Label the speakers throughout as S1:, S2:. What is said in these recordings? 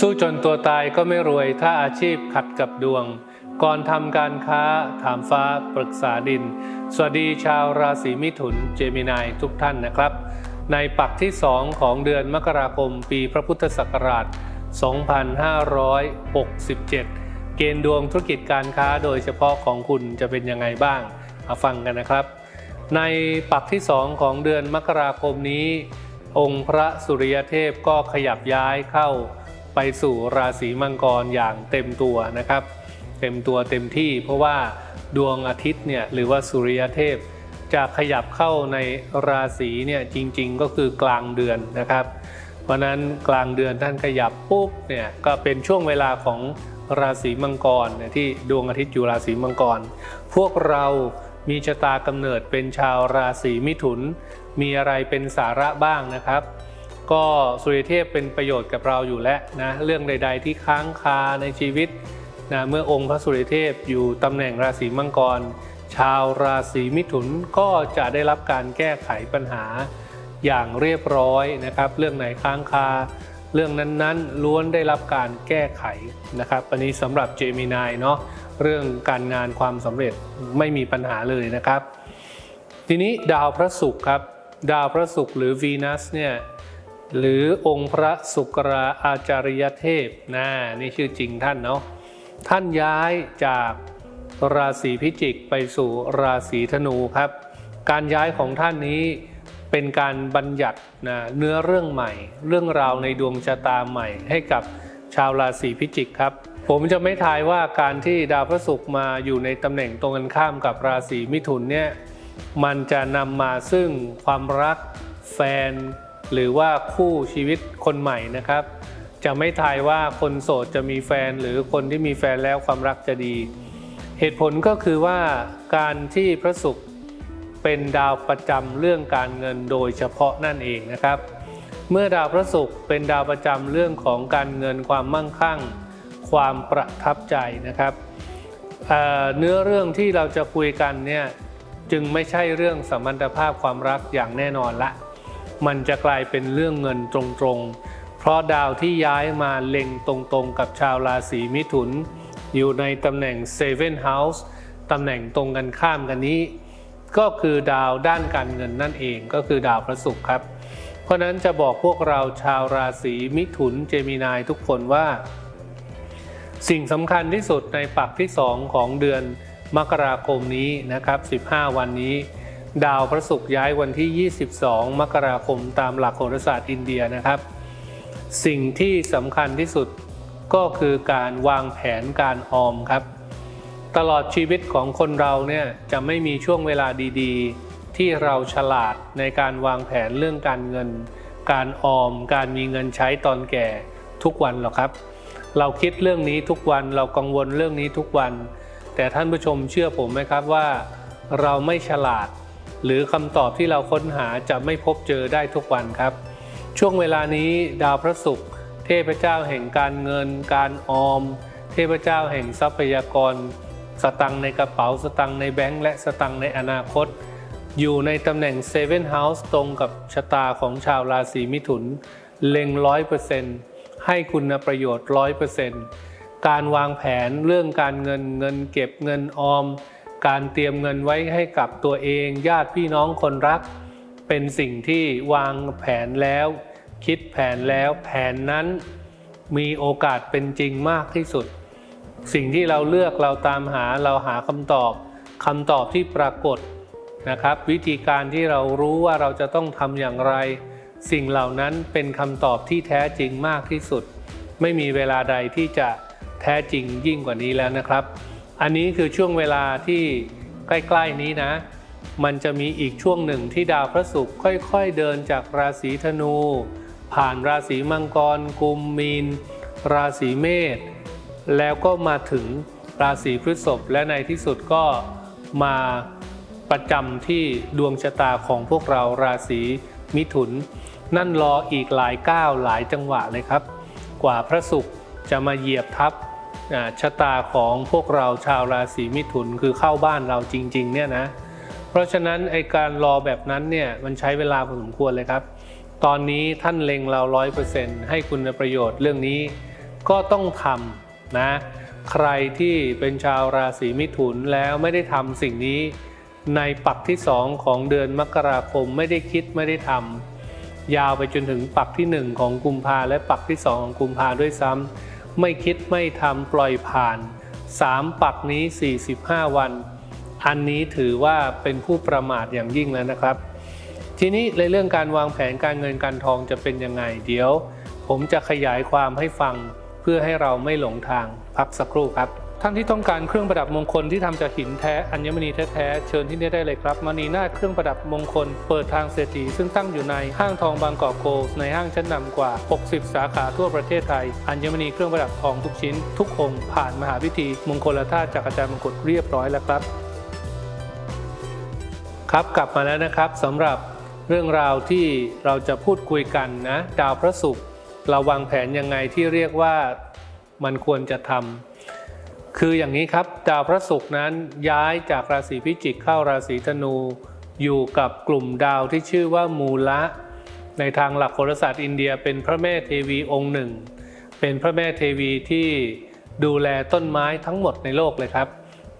S1: สู้จนตัวตายก็ไม่รวยถ้าอาชีพขัดกับดวง ก่อนทำการค้าถามฟ้าปรึกษาดิน สวัสดีชาวราศีมิถุนเจมินายทุกท่านนะครับ ในปักที่2ของเดือนมกราคมปีพระพุทธศักราช 2567 เกณฑ์ดวงธุรกิจการค้าโดยเฉพาะของคุณจะเป็นยังไงบ้างมาฟังกันนะครับ ในปักที่2ของเดือนมกราคมนี้ องค์พระสุริยเทพก็ขยับย้ายเข้า ไปสู่ราศีมังกรอย่างเต็มตัวนะครับ เต็มตัวเต็มที่ เพราะว่าดวงอาทิตย์เนี่ยหรือว่าสุริยเทพ จะขยับเข้าในราศีเนี่ยจริงๆ ก็คือกลางเดือนนะครับ เพราะนั้นกลางเดือนท่านขยับปุ๊บเนี่ยก็เป็นช่วงเวลาของราศีมังกรเนี่ยที่ดวงอาทิตย์อยู่ราศีมังกร พวกเรามีชะตากำเนิดเป็นชาวราศีมิถุน มีอะไรเป็นสาระบ้างนะครับ ก็สุริเทพเป็นประโยชน์กับเราอยู่แล้วนะเรื่องใด ๆ ที่ค้างคาในชีวิตนะเมื่อองค์พระสุริเทพอยู่ตำแหน่งราศีมังกร ชาวราศีมิถุนก็จะได้รับการแก้ไขปัญหาอย่างเรียบร้อยนะครับ เรื่องไหนค้างคา เรื่องนั้นๆ ล้วนได้รับการแก้ไขนะครับอันนี้สำหรับเจมินายเนาะเรื่องการงานความสำเร็จไม่มีปัญหาเลยนะครับ ทีนี้ดาวพระศุกร์ครับ ดาวพระศุกร์หรือวีนัสเนี่ย หรือองค์พระสุกราอาจาริยเทพนะนี่ชื่อจริงท่านเนาะท่านย้ายจากราศีพิจิกไปสู่ราศีธนูครับ การย้ายของท่านนี้เป็นการบัญญัตินะเนื้อเรื่องใหม่ เรื่องราวในดวงชะตาใหม่ ให้กับชาวราศีพิจิกครับ ผมจะไม่ทายว่าการที่ดาวพระศุกร์มาอยู่ในตำแหน่งตรงกันข้ามกับราศีมิถุนเนี่ยมันจะนำมาซึ่งความรักแฟน หรือว่าคู่ชีวิตคนใหม่นะครับ จะไม่ทายว่าคนโสดจะมีแฟนหรือคนที่มีแฟนแล้วความรักจะดี เหตุผลก็คือว่าการที่พระศุกร์เป็นดาวประจำเรื่องการเงินโดยเฉพาะนั่นเองนะครับ เมื่อดาวพระศุกร์เป็นดาวประจำเรื่องของการเงินความมั่งคั่ง ความประทับใจนะครับเเนื้อเรื่องที่เราจะคุยกันเนี่ยจึงไม่ใช่เรื่องสมพันธภาพความรักอย่างแน่นอนละ มันจะกลายเป็นเรื่องเงินตรงๆ เพราะดาวที่ย้ายมาเล็งตรงๆ กับชาวราศีมิถุน อยู่ในตำแหน่ง Seven House ตำแหน่งตรงกันข้ามกันนี้ ก็คือดาวด้านการเงินนั่นเองก็คือดาวพระศุกร์ครับ เพราะนั้นจะบอกพวกเราชาวราศีมิถุนเจมินายทุกคนว่า สิ่งสำคัญที่สุดในปักที่2ของเดือนมกราคมนี้นะครับ 15 วันนี้ ดาวพระศุกร์ย้ายวันที่ 22 มกราคมตามหลักโหราศาสตร์อินเดียนะครับ สิ่งที่สำคัญที่สุดก็คือการวางแผนการออมครับ ตลอดชีวิตของคนเราเนี่ยจะไม่มีช่วงเวลาดีๆ ที่เราฉลาดในการวางแผนเรื่องการเงิน การออม การมีเงินใช้ตอนแก่ทุกวันหรอกครับ เราคิดเรื่องนี้ทุกวันเรากังวลเรื่องนี้ทุกวัน แต่ท่านผู้ชมเชื่อผมไหมครับว่า เราไม่ฉลาด หรือคำตอบที่เราค้นหาจะไม่พบเจอได้ทุกวันครับ ช่วงเวลานี้ดาวพระศุกร์เทพเจ้าแห่งการเงิน การออม เทพเจ้าแห่งทรัพยากร สตังในกระเป๋าสตังในแบงก์และสตังในอนาคต อยู่ในตำแหน่ง Seven House ตรงกับชะตาของชาวราศีมิถุน เล็งร้อยเปอร์เซ็นต์ให้คุณประโยชน์ร้อยเปอร์เซ็นต์การวางแผนเรื่องการเงินเงินเก็บเงินออม การเตรียมเงินไว้ให้กับตัวเอง ญาติพี่น้องคนรัก เป็นสิ่งที่วางแผนแล้ว คิดแผนแล้วแผนนั้นมีโอกาสเป็นจริงมากที่สุด สิ่งที่เราเลือกเราตามหาเราหาคำตอบคำตอบที่ปรากฏนะครับ วิธีการที่เรารู้ว่าเราจะต้องทำอย่างไร สิ่งเหล่านั้นเป็นคำตอบที่แท้จริงมากที่สุด ไม่มีเวลาใดที่จะแท้จริงยิ่งกว่านี้แล้วนะครับ อันนี้คือช่วงเวลาที่ใกล้ ๆนี้นะ มันจะมีอีกช่วงหนึ่งที่ดาวพระศุกร์ค่อยๆเดินจากราศีธนู ผ่านราศีมังกร กุมมีน ราศีเมษแล้วก็มาถึงราศีพฤษภและในที่สุดก็มาประจำที่ดวงชะตาของพวกเราราศีมิถุน นั่นรออีกหลายก้าวหลายจังหวะเลยครับ กว่าพระศุกร์จะมาเหยียบทับ ชะตาของพวกเราชาวราศีมิถุนคือเข้าบ้านเราจริง ๆ เนี่ยนะ เพราะฉะนั้นไอการรอแบบนั้นเนี่ยมันใช้เวลาพอสมควรเลยครับ ตอนนี้ท่านเล็งเราร้อยเปอร์เซ็นต์ให้คุณประโยชน์เรื่องนี้ก็ต้องทำนะ ใครที่เป็นชาวราศีมิถุนแล้วไม่ได้ทำสิ่งนี้ ในปักที่สองของเดือนมกราคมไม่ได้คิดไม่ได้ทำยาวไปจนถึงปักที่หนึ่งของกุมภาและปักที่สองของกุมภาด้วยซ้ำ ไม่คิดไม่ทำปล่อยผ่านสามปักนี้ 45 วัน อันนี้ถือว่าเป็นผู้ประมาทอย่างยิ่งแล้วนะครับ ทีนี้ในเรื่องการวางแผนการเงินการทองจะเป็นยังไงเดี๋ยว ผมจะขยายความให้ฟังเพื่อให้เราไม่หลงทางพักสักครู่ครับ ท่านที่ต้องการเครื่องประดับมงคลที่ทำจากหินแท้อัญมณีแท้ๆเชิญที่นี่ได้เลยครับมณีนาฏเครื่องประดับมงคล เปิดทางเศรษฐีซึ่งตั้งอยู่ในห้างทองบางกอกโกลในห้างชั้นนำกว่า 60 สาขาทั่วประเทศไทย อัญมณีเครื่องประดับทองทุกชิ้น ทุกองค์ผ่านมหาพิธีมงคลธาตุจากอาจารย์มงกุฎเรียบร้อยแล้วครับ ครับกลับมาแล้วนะครับสำหรับเรื่องราวที่เราจะพูดคุยกันนะ ดาวพระศุกร์เราวางแผนยังไงที่เรียกว่ามันควรจะทำ คืออย่างนี้ครับดาวพระศุกร์นั้นย้ายจากราศีพิจิกเข้าราศีธนู อยู่กับกลุ่มดาวที่ชื่อว่ามูละ ในทางหลักโหราศาสตร์อินเดียเป็นพระแม่เทวีองค์หนึ่ง เป็นพระแม่เทวีที่ดูแลต้นไม้ทั้งหมดในโลกเลยครับ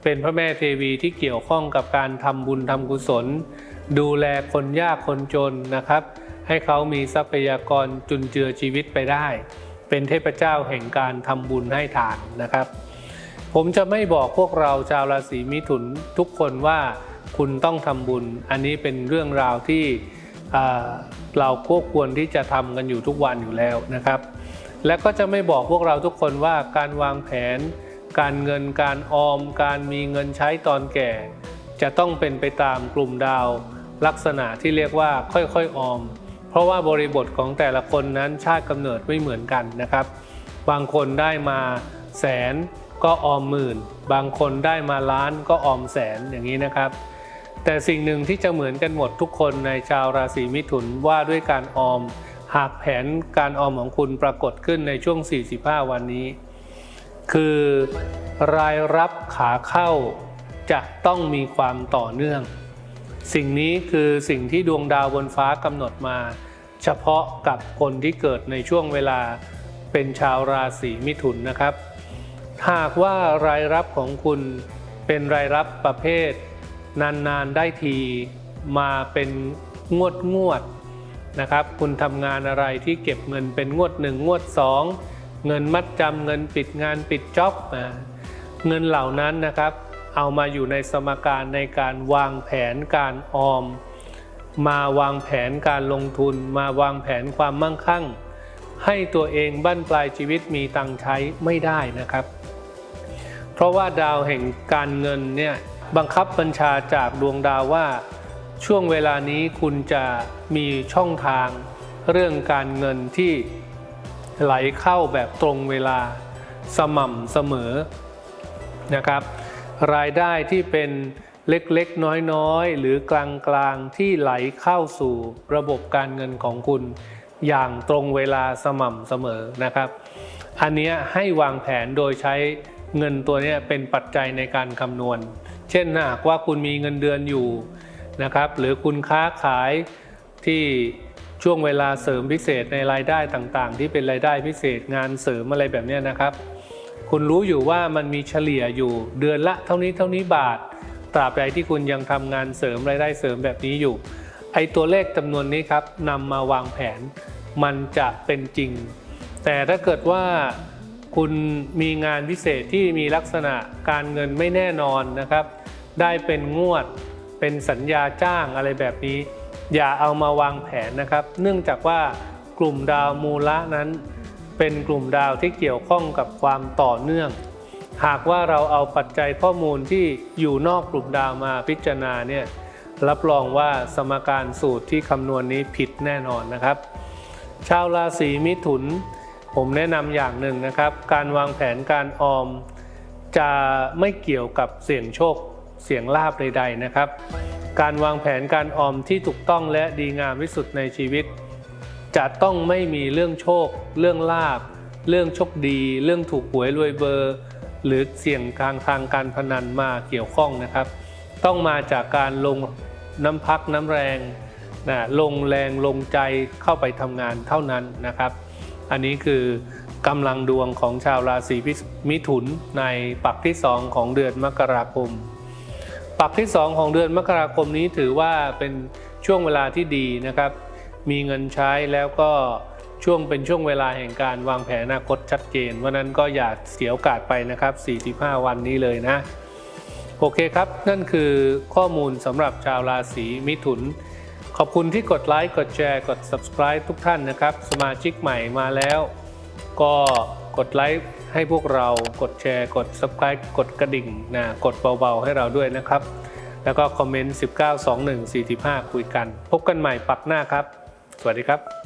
S1: เป็นพระแม่เทวีที่เกี่ยวข้องกับการทำบุญทำกุศล ดูแลคนยากคนจนนะครับ ให้เขามีทรัพยากรจุนเจือชีวิตไปได้ เป็นเทพเจ้าแห่งการทำบุญให้ทานนะครับ ผมจะไม่บอกพวกเราชาวราศีมิถุนทุกคนว่าคุณต้องทำบุญ อันนี้เป็นเรื่องราวที่อ่าเราก็ควรที่จะทำกันอยู่ทุกวันอยู่แล้วนะครับ และก็จะไม่บอกพวกเราทุกคนว่าการวางแผน การเงินการออม การมีเงินใช้ตอนแก่ จะต้องเป็นไปตามกลุ่มดาว ลักษณะที่เรียกว่าค่อยๆออม เพราะว่าบริบทของแต่ละคนนั้นชาติกำเนิดไม่เหมือนกันนะครับ บางคนได้มาแสน ก็ออมหมื่น บางคนได้มาล้านก็ออมแสนอย่างนี้นะครับ แต่สิ่งหนึ่งที่จะเหมือนกันหมดทุกคนในชาวราศีมิถุนว่าด้วยการออม หากแผนการออมของคุณปรากฏขึ้นในช่วง 45 วันนี้ คือรายรับขาเข้าจะต้องมีความต่อเนื่อง สิ่งนี้คือสิ่งที่ดวงดาวบนฟ้ากำหนดมา เฉพาะกับคนที่เกิดในช่วงเวลาเป็นชาวราศีมิถุนนะครับ หากว่ารายรับของคุณเป็นรายรับประเภท นานๆได้ทีมาเป็นงวดงวดๆนะครับ คุณทำงานอะไรที่เก็บเงินเป็นงวดหนึ่งงวดสองเงินมัดจำเงินปิดงานปิดจ็อบเงินเหล่านั้นนะครับ เอามาอยู่ในสมการในการวางแผนการออม มาวางแผนการลงทุน มาวางแผนความมั่งคั่ง ให้ตัวเองบั้นปลายชีวิตมีตังใช้ไม่ได้นะครับ เพราะว่าดาวแห่งการเงินเนี่ยบังคับบัญชาจากดวงดาวว่า ช่วงเวลานี้คุณจะมีช่องทางเรื่องการเงินที่ไหลเข้าแบบตรงเวลาสม่ำเสมอนะครับ รายได้ที่เป็นเล็กๆ น้อยๆ หรือกลางๆ ที่ไหลเข้าสู่ระบบการเงินของคุณ อย่างตรงเวลาสม่ำเสมอนะครับ อันนี้ให้วางแผนโดยใช้ เงินตัวนี้เป็นปัจจัยในการคำนวณ เช่นหากว่าคุณมีเงินเดือนอยู่นะครับหรือคุณค้าขายที่ช่วงเวลาเสริมพิเศษในรายได้ต่างๆ ที่เป็นรายได้พิเศษงานเสริมอะไรแบบนี้นะครับ คุณรู้อยู่ว่ามันมีเฉลี่ยอยู่เดือนละเท่านี้เท่านี้บาท ตราบใดที่คุณยังทำงานเสริมรายได้เสริมแบบนี้อยู่ ไอตัวเลขจำนวนนี้ครับนำมาวางแผน มันจะเป็นจริง แต่ถ้าเกิดว่า คุณมีงานพิเศษที่มีลักษณะการเงินไม่แน่นอนนะครับ ได้เป็นงวดเป็นสัญญาจ้างอะไรแบบนี้ อย่าเอามาวางแผนนะครับ เนื่องจากว่ากลุ่มดาวมูละนั้น เป็นกลุ่มดาวที่เกี่ยวข้องกับความต่อเนื่อง หากว่าเราเอาปัจจัยข้อมูลที่อยู่นอกกลุ่มดาวมาพิจารณาเนี่ยรับรองว่าสมการสูตรที่คำนวณนี้ผิดแน่นอนนะครับ ชาวราศีมิถุน ผมแนะนำอย่างหนึ่งนะครับ การวางแผนการออม จะไม่เกี่ยวกับเสี่ยงโชคเสี่ยงลาบใดๆนะครับ การวางแผนการออมที่ถูกต้องและดีงามที่สุดในชีวิต จะต้องไม่มีเรื่องโชค เรื่องลาบ เรื่องโชคดี เรื่องถูกหวยรวยเบอร์ หรือเสี่ยงทางทางการพนันมาเกี่ยวข้องนะครับ ต้องมาจากการลงน้ำพักน้ำแรงนะลงแรงลงใจเข้าไปทำงานเท่านั้นนะครับ อันนี้คือกำลังดวงของชาวราศีมิถุนในปักที่2ของเดือนมกราคม ปักที่2ของเดือนมกราคมนี้ถือว่าเป็นช่วงเวลาที่ดีนะครับ มีเงินใช้แล้วก็ช่วงเป็นช่วงเวลาแห่งการวางแผนอนาคตชัดเจนวันนั้นก็อย่าเสียโอกาสไปนะครับ 45 วันนี้เลยนะ โอเคครับ นั่นคือข้อมูลสำหรับชาวราศีมิถุน ขอบคุณที่กดไลค์กดแชร์กด subscribe ทุกท่านนะครับ สมาชิกใหม่มาแล้ว ก็กดไลค์ให้พวกเรากดแชร์กด subscribe กดกระดิ่งนะกดเบาๆให้เราด้วยนะครับ แล้วก็คอมเมนต์ 192145 คุยกัน พบกันใหม่ปักหน้าครับ สวัสดีครับ